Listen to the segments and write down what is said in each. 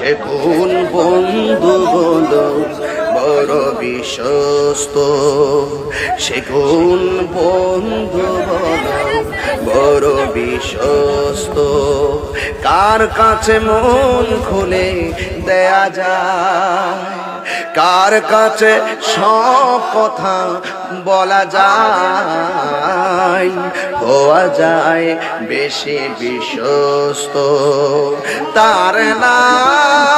সে কোন বন্ধু বড় বিশ্বস্ত। সে কোন বন্ধু বলো বড় বিশ্বস্ত। কার কাছে মন খুলে দেয়া যায়? কার কাছে সব কথা বলা যায়? হওয়া যায় বেশি বিশ্বস্ত। তার নাম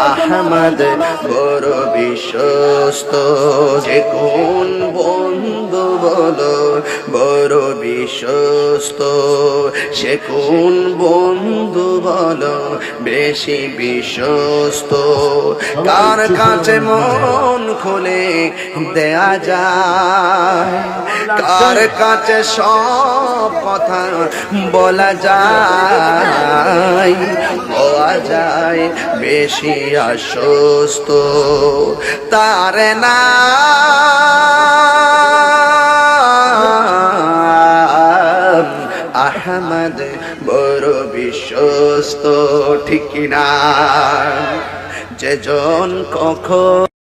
আহমদ বড় বিশ্বস্ত। যে কোন বন্ধু বলো বড় বিশ্বস্ত। সে কোন বন্ধু বলো বেশি বিশ্বস্ত? কার কাছে মন খুলে দেয়া যায়? কার কাছে সব কথা বলা যায়? হওয়া যায় বেশি আশ্বস্ত। তার নাম আহমদ বড় বিশ্বস্ত ঠিক না যে জন কখন